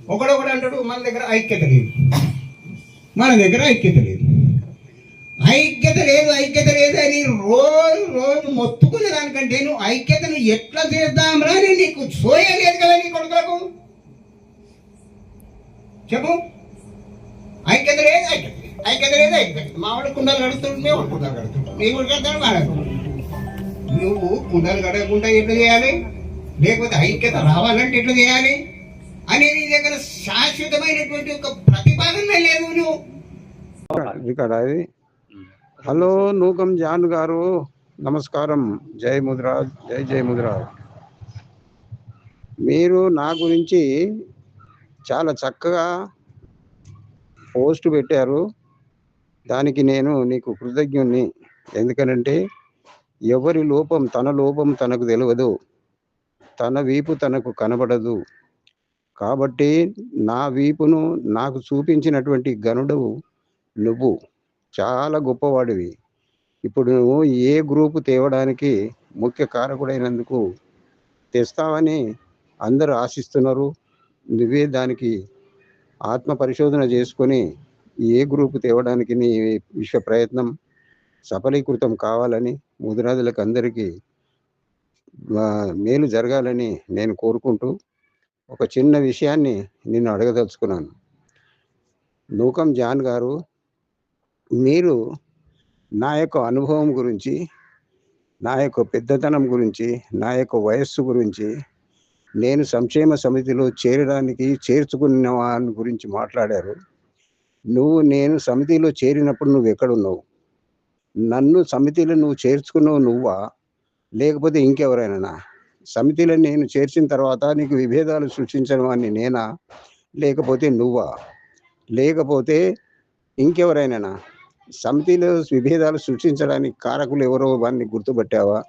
ఒకడొకడు అంటాడు మన దగ్గర ఐక్యత లేదు. మన దగ్గర ఐక్యత లేదు. ఐక్యత లేదు ఐక్యత లేదు అని రోజు రోజు మొత్తుకునే దానికంటే నువ్వు ఐక్యతను ఎట్లా చేద్దాంరా అని నీకు సోయలేదు కదా నీ కొడుకులకు? చెప్పు. ఐక్యత లేదు ఐక్యత ఐక్యత లేదు ఐక్యత మావాడు కుండలు కడుతుండు మేము కుండలు కడుతుంటాం. నీ కూడా కడతాడు వాడు నువ్వు కుండలు కడగకుండా ఎట్లా చేయాలి? లేకపోతే ఐక్యత రావాలంటే ఎట్లా చేయాలి? అనే నీ దగ్గర శాశ్వతమైనటువంటి ఒక ప్రతిపాదన లేదు నువ్వు. ఇక్కడ అది హలో నూకం జాన్ గారు. నమస్కారం. జై ముద్రాజ్ జై జై ముద్రాజ్. మీరు నా గురించి చాలా చక్కగా పోస్ట్ పెట్టారు. దానికి నేను నీకు కృతజ్ఞుణ్ణి. ఎందుకనంటే ఎవరి లోపం తన లోపం తనకు తెలియదు. తన వీపు తనకు కనబడదు. కాబట్టి నా వీపును నాకు చూపించినటువంటి గనుడు నువ్వు. చాలా గొప్పవాడివి. ఇప్పుడు నువ్వు ఏ గ్రూపు తేవడానికి ముఖ్య కారకుడైనందుకు తెస్తావని అందరూ ఆశిస్తున్నారు. నువ్వే దానికి ఆత్మ పరిశోధన చేసుకొని ఏ గ్రూపు తేవడానికి నీ విశ్వ ప్రయత్నం సఫలీకృతం కావాలని ముదిరాజులకు అందరికీ మేలు జరగాలని నేను కోరుకుంటూ ఒక చిన్న విషయాన్ని నిన్ను అడగదలుచుకున్నాను. నూకం జాన్ గారు మీరు నా యొక్క అనుభవం గురించి నా యొక్క పెద్దతనం గురించి నా యొక్క వయస్సు గురించి నేను సంక్షేమ సమితిలో చేరడానికి చేర్చుకున్న వాని గురించి మాట్లాడారు. నువ్వు నేను సమితిలో చేరినప్పుడు నువ్వు ఎక్కడున్నావు? నన్ను సమితిలో నువ్వు చేర్చుకున్నావు నువ్వా? లేకపోతే ఇంకెవరైనా సమితిలో నేను చేర్చిన తర్వాత నీకు విభేదాలు సృష్టించడం అని నేనా? లేకపోతే నువ్వా? లేకపోతే ఇంకెవరైనా సమితిలో విభేదాలు సృష్టించడానికి కారకులు ఎవరో వారిని గుర్తుపట్టావా?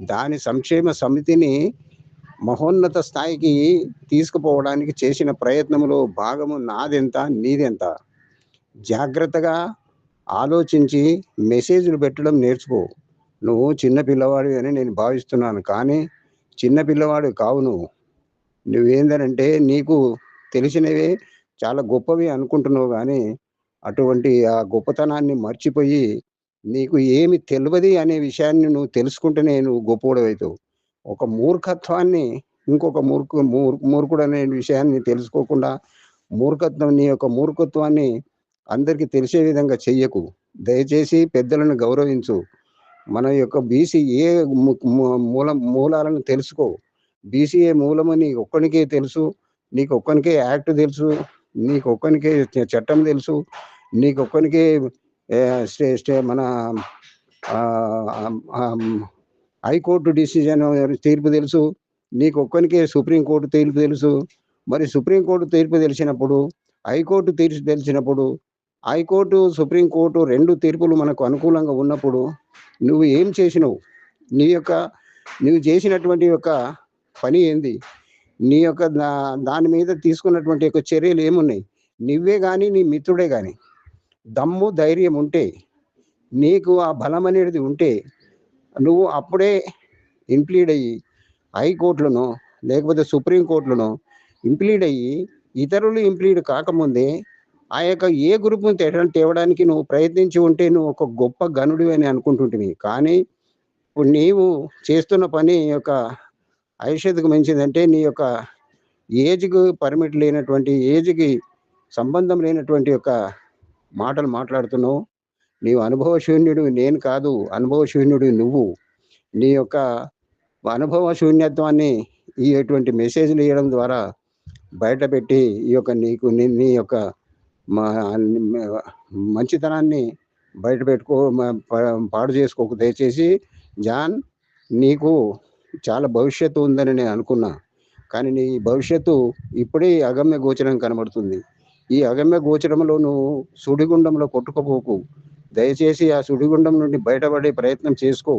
దాని సంక్షేమ సమితిని మహోన్నత స్థాయికి తీసుకుపోవడానికి చేసిన ప్రయత్నంలో భాగము నాదెంత నీదెంత? జాగ్రత్తగా ఆలోచించి మెసేజ్లు పెట్టడం నేర్చుకో. నువ్వు చిన్న పిల్లవాడివి అని నేను భావిస్తున్నాను. కానీ చిన్న పిల్లవాడు కావు నువ్వు. నువ్వేందనంటే నీకు తెలిసినవే చాలా గొప్పవి అనుకుంటున్నావు కానీ అటువంటి ఆ గొప్పతనాన్ని మర్చిపోయి నీకు ఏమి తెలియదు అనే విషయాన్ని నువ్వు తెలుసుకుంటేనే నువ్వు గొప్పవుడవుతావు ఒక మూర్ఖత్వాన్ని ఇంకొక మూర్ఖ మూర్ మూర్ఖుడు అనే విషయాన్ని తెలుసుకోకుండా మూర్ఖత్వం నీ యొక్క మూర్ఖత్వాన్ని అందరికీ తెలిసే విధంగా చెయ్యకు. దయచేసి పెద్దలను గౌరవించు. మన యొక్క బీసీఏ మూల మూలాలను తెలుసుకో. బీసీఏ మూలము నీకు ఒక్కనికే తెలుసు నీకు ఒక్కనికే యాక్ట్ తెలుసు నీకు ఒక్కనికే చట్టం తెలుసు నీకు ఒక్కనికే స్టే స్టే మన హైకోర్టు డిసిజన్ తీర్పు తెలుసు నీకు ఒక్కనికే సుప్రీంకోర్టు తీర్పు తెలుసు. మరి సుప్రీంకోర్టు తీర్పు తెలిసినప్పుడు హైకోర్టు తీర్పు తెలిసినప్పుడు హైకోర్టు సుప్రీంకోర్టు రెండు తీర్పులు మనకు అనుకూలంగా ఉన్నప్పుడు నువ్వు ఏం చేసినావు? నీ యొక్క నువ్వు చేసినటువంటి యొక్క పని ఏంది? నీ యొక్క దా- దాని మీద తీసుకున్నటువంటి యొక్క చర్యలు ఏమున్నాయి? నువ్వే కానీ నీ మిత్రుడే కానీ దమ్ము ధైర్యం ఉంటే నీకు ఆ బలం అనేది ఉంటే నువ్వు అప్పుడే ఇంప్లీడ్ అయ్యి హైకోర్టులను లేకపోతే సుప్రీంకోర్టులను ఇంప్లీడ్ అయ్యి ఇతరులు ఇంప్లీడ్ కాకముందే ఆ యొక్క ఏ గ్రూప్ను తేడా తేవడానికి నువ్వు ప్రయత్నించి ఉంటే నువ్వు ఒక గొప్ప గనుడివి అని అనుకుంటుంటివి. కానీ ఇప్పుడు నీవు చేస్తున్న పని యొక్క ఐషత్కు మించిందంటే నీ యొక్క ఏజ్కి పర్మిట్ లేనటువంటి ఏజ్కి సంబంధం లేనటువంటి యొక్క మాటలు మాట్లాడుతున్నావు. నీవు అనుభవ శూన్యుడు నేను కాదు అనుభవ శూన్యుడు నువ్వు. నీ యొక్క అనుభవ శూన్యత్వాన్ని ఈ ఇటువంటి మెసేజ్లు ఇవ్వడం ద్వారా బయటపెట్టి ఈ యొక్క నీకు నీ నీ యొక్క మా మంచితనాన్ని బయట పెట్టుకో పాడు చేసుకోకు. దయచేసి జాన్ నీకు చాలా భవిష్యత్తు ఉందని నేను అనుకున్నా. కానీ నీ భవిష్యత్తు ఇప్పుడే అగమ్య గోచరం కనబడుతుంది. ఈ అగమ్య గోచరంలో నువ్వు సుడిగుండంలో కొట్టుకోపోకు. దయచేసి ఆ సుడిగుండం నుండి బయటపడే ప్రయత్నం చేసుకో.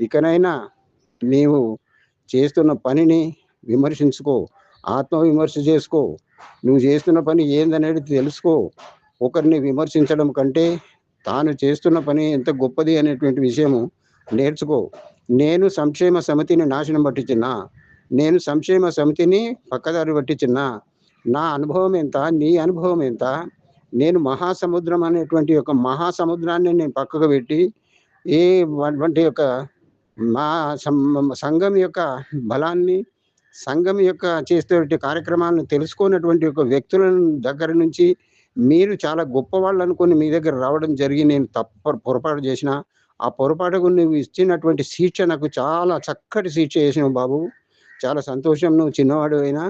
ఇకనైనా నీవు చేస్తున్న పనిని విమర్శించుకో. ఆత్మ విమర్శ చేసుకో. నువ్వు చేస్తున్న పని ఏందనేది తెలుసుకో. ఒకరిని విమర్శించడం కంటే తాను చేస్తున్న పని ఎంత గొప్పది అనేటువంటి విషయము నేర్చుకో. నేను సంక్షేమ సమితిని నాశనం పట్టించినా నేను సంక్షేమ సమితిని పక్కదారి పట్టించినా నా అనుభవం ఎంత నీ అనుభవం ఎంత నేను మహాసముద్రం అనేటువంటి ఒక మహాసముద్రాన్ని నేను పక్కకు పెట్టి ఏ వంటి యొక్క మా సం- సంఘం యొక్క బలాన్ని సంఘం యొక్క చేసేటువంటి కార్యక్రమాలను తెలుసుకున్నటువంటి ఒక వ్యక్తుల దగ్గర నుంచి మీరు చాలా గొప్పవాళ్ళు అనుకుని మీ దగ్గర రావడం జరిగి నేను తప్ప పొరపాటు చేసిన ఆ పొరపాటుకు నువ్వు ఇచ్చినటువంటి శిక్ష నాకు చాలా చక్కటి శిక్ష చేసినావు బాబు. చాలా సంతోషం నువ్వు చిన్నవాడు అయినా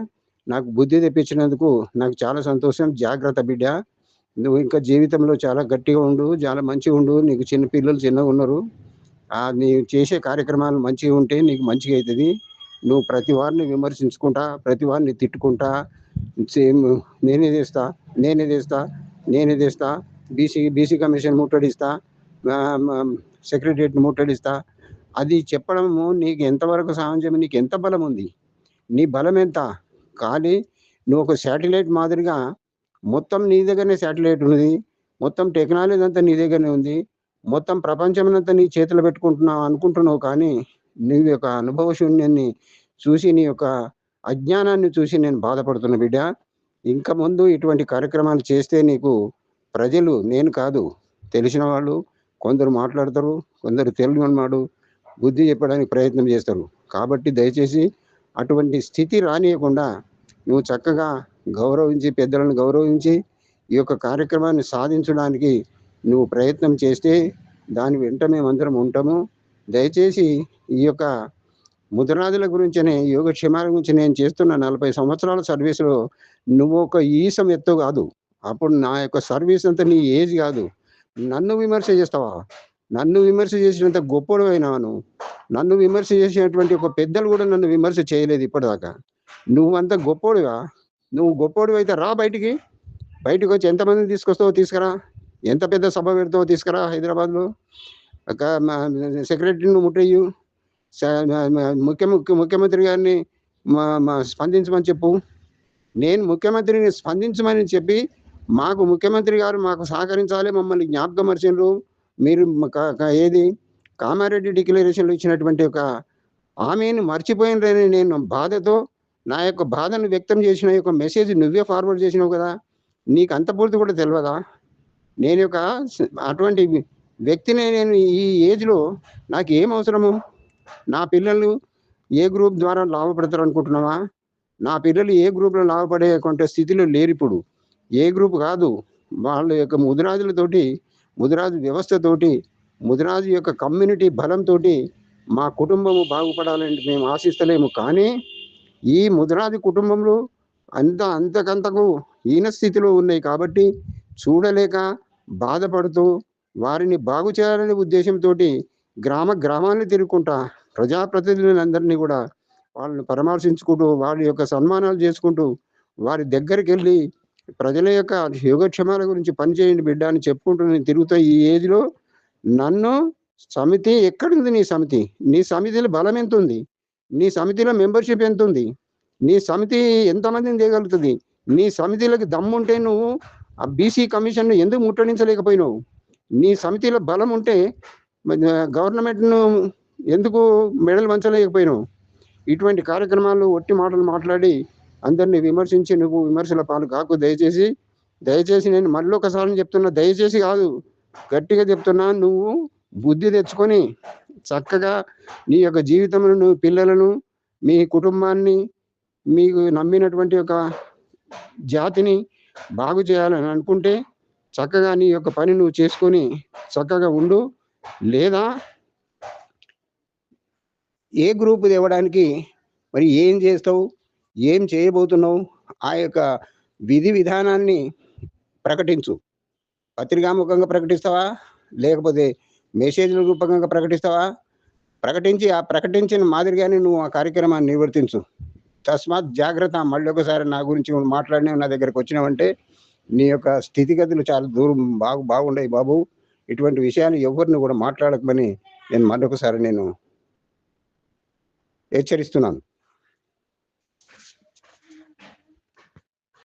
నాకు బుద్ధి తెప్పించినందుకు నాకు చాలా సంతోషం. జాగ్రత్త బిడ్డ. నువ్వు ఇంకా జీవితంలో చాలా గట్టిగా ఉండు చాలా మంచిగా ఉండు. నీకు చిన్న పిల్లలు చిన్నగా ఉన్నారు. ఆ నీవు చేసే కార్యక్రమాలు మంచిగా ఉంటే నీకు మంచిగా అవుతుంది నువ్వు ప్రతి వారిని విమర్శించుకుంటా ప్రతి వారిని తిట్టుకుంటా సేమ్ నేనే చేస్తా నేనే చేస్తా నేనే చేస్తా బీసీ బీసీ కమిషన్ ముట్టడిస్తా సెక్రటరియట్ని ముట్టడిస్తా. అది చెప్పడము నీకు ఎంతవరకు సహజం నీకు ఎంత బలం ఉంది? నీ బలం ఎంత? కానీ నువ్వు ఒక శాటిలైట్ మాదిరిగా మొత్తం నీ దగ్గరనే శాటిలైట్ ఉంది మొత్తం టెక్నాలజీ అంతా నీ దగ్గరనే ఉంది మొత్తం ప్రపంచం అంతా నీ చేతిలో పెట్టుకుంటున్నావు అనుకుంటున్నావు కానీ నీ యొక్క అనుభవ శూన్యాన్ని చూసి నీ యొక్క అజ్ఞానాన్ని చూసి నేను బాధపడుతున్నా బిడ్డ. ఇంకా ముందు ఇటువంటి కార్యక్రమాలు చేస్తే నీకు ప్రజలు నేను కాదు తెలిసిన వాళ్ళు కొందరు మాట్లాడతారు కొందరు తెలియనివాడు బుద్ధి చెప్పడానికి ప్రయత్నం చేస్తారు. కాబట్టి దయచేసి అటువంటి స్థితి రానియకుండా నువ్వు చక్కగా గౌరవించి పెద్దలను గౌరవించి ఈ యొక్క కార్యక్రమాన్ని సాధించడానికి నువ్వు ప్రయత్నం చేస్తే దాని వెంట మేమందరం ఉంటాము. దయచేసి ఈ యొక్క ముద్రాదుల గురించనే యోగక్షేమాల గురించి నేను చేస్తున్న నలభై సంవత్సరాల సర్వీసులో నువ్వు ఒక ఈసం ఎత్తు కాదు. అప్పుడు నా యొక్క సర్వీస్ అంతా నీ ఏజ్ కాదు. నన్ను విమర్శ చేస్తావా? నన్ను విమర్శ చేసినంత గొప్పడు అయినాను నన్ను విమర్శ చేసినటువంటి ఒక పెద్దలు కూడా నన్ను విమర్శ చేయలేదు ఇప్పటిదాకా. నువ్వంత గొప్పోడివా? గొప్పోడుగా నువ్వు గొప్పోడు అయితే రా బయటికి. బయటకు వచ్చి ఎంతమందిని తీసుకొస్తావో తీసుకురా. ఎంత పెద్ద సభ పెడతావో తీసుకురా హైదరాబాద్లో. సెక్రటరీని ముట్టయ్యు ముఖ్య ముఖ్యమంత్రి గారిని మా మా స్పందించమని చెప్పు. నేను ముఖ్యమంత్రిని స్పందించమని చెప్పి మాకు ముఖ్యమంత్రి గారు మాకు సహకరించాలి మమ్మల్ని జ్ఞాపకమర్చిండ్రు మీరు ఏది? కామారెడ్డి డిక్లరేషన్లో ఇచ్చినటువంటి ఒక హామీని మర్చిపోయినని నేను బాధతో నా యొక్క బాధను వ్యక్తం చేసిన యొక్క మెసేజ్ నువ్వే ఫార్వర్డ్ చేసినావు కదా. నీకు అంత పూర్తి కూడా తెలియదా నేను ఒక అటువంటి వ్యక్తిని నేను ఈ ఏజ్లో నాకు ఏం అవసరము? నా పిల్లలు ఏ గ్రూప్ ద్వారా లాభపడతారు అనుకుంటున్నావా? నా పిల్లలు ఏ గ్రూప్లో లాభపడే కొంత స్థితిలో లేరు ఇప్పుడు. ఏ గ్రూప్ కాదు. వాళ్ళ యొక్క ముదిరాజులతోటి ముదిరాజు వ్యవస్థతోటి ముదిరాజు యొక్క కమ్యూనిటీ బలంతో మా కుటుంబము బాగుపడాలని మేము ఆశిస్తలేము. కానీ ఈ ముదిరాజు కుటుంబంలో అంత అంతకంతకు హీన స్థితిలో ఉన్నాయి కాబట్టి చూడలేక బాధపడుతూ వారిని బాగు చేయాలనే ఉద్దేశంతో గ్రామ గ్రామాన్ని తిరుగుకుంటా ప్రజాప్రతినిధులందరినీ కూడా వాళ్ళని పరామర్శించుకుంటూ వారి యొక్క సన్మానాలు చేసుకుంటూ వారి దగ్గరికి వెళ్ళి ప్రజల యొక్క యోగక్షేమాల గురించి పనిచేయండి బిడ్డ అని చెప్పుకుంటూ నేను తిరుగుతా ఈ ఏజ్లో. నన్ను సమితి ఎక్కడుంది నీ సమితి? నీ సమితిలో బలం ఎంత ఉంది నీ సమితిలో మెంబర్షిప్ ఎంత ఉంది నీ సమితి ఎంతమందిని చేయగలుగుతుంది? నీ సమితిలోకి దమ్ముంటే నువ్వు ఆ బీసీ కమిషన్ ఎందుకు ముట్టడించలేకపోయినావు? నీ సమితిలో బలం ఉంటే గవర్నమెంట్ను ఎందుకు మెడలు వంచలేకపోయినావు? ఇటువంటి కార్యక్రమాలు ఒట్టి మాటలు మాట్లాడి అందరినీ విమర్శించి నువ్వు విమర్శల పాలు కాకు. దయచేసి దయచేసి నేను మళ్ళీ ఒకసారి చెప్తున్నా దయచేసి కాదు గట్టిగా చెప్తున్నా నువ్వు బుద్ధి తెచ్చుకొని చక్కగా నీ యొక్క జీవితంలో నువ్వు పిల్లలను మీ కుటుంబాన్ని మీకు నమ్మినటువంటి ఒక జాతిని బాగు చేయాలని అనుకుంటే చక్కగా నీ యొక్క పని నువ్వు చేసుకొని చక్కగా ఉండు. లేదా ఏ గ్రూప్ తేవడానికి మరి ఏం చేస్తావు? ఏం చేయబోతున్నావు? ఆ యొక్క విధి విధానాన్ని ప్రకటించు. పత్రికాముఖంగా ప్రకటిస్తావా? లేకపోతే మెసేజ్ల రూపకంగా ప్రకటిస్తావా? ప్రకటించి ఆ ప్రకటించిన మాదిరిగానే నువ్వు ఆ కార్యక్రమాన్ని నిర్వర్తించు. తస్మాత్ జాగ్రత్త. మళ్ళీ ఒకసారి నా గురించి నువ్వు నా దగ్గరకు వచ్చినావంటే నీ యొక్క స్థితిగతులు చాలా దూరం బాగు బాగుండయి బాబు. ఇటువంటి విషయాన్ని ఎవరిని కూడా మాట్లాడకమని నేను మరొకసారి నేను హెచ్చరిస్తున్నాను.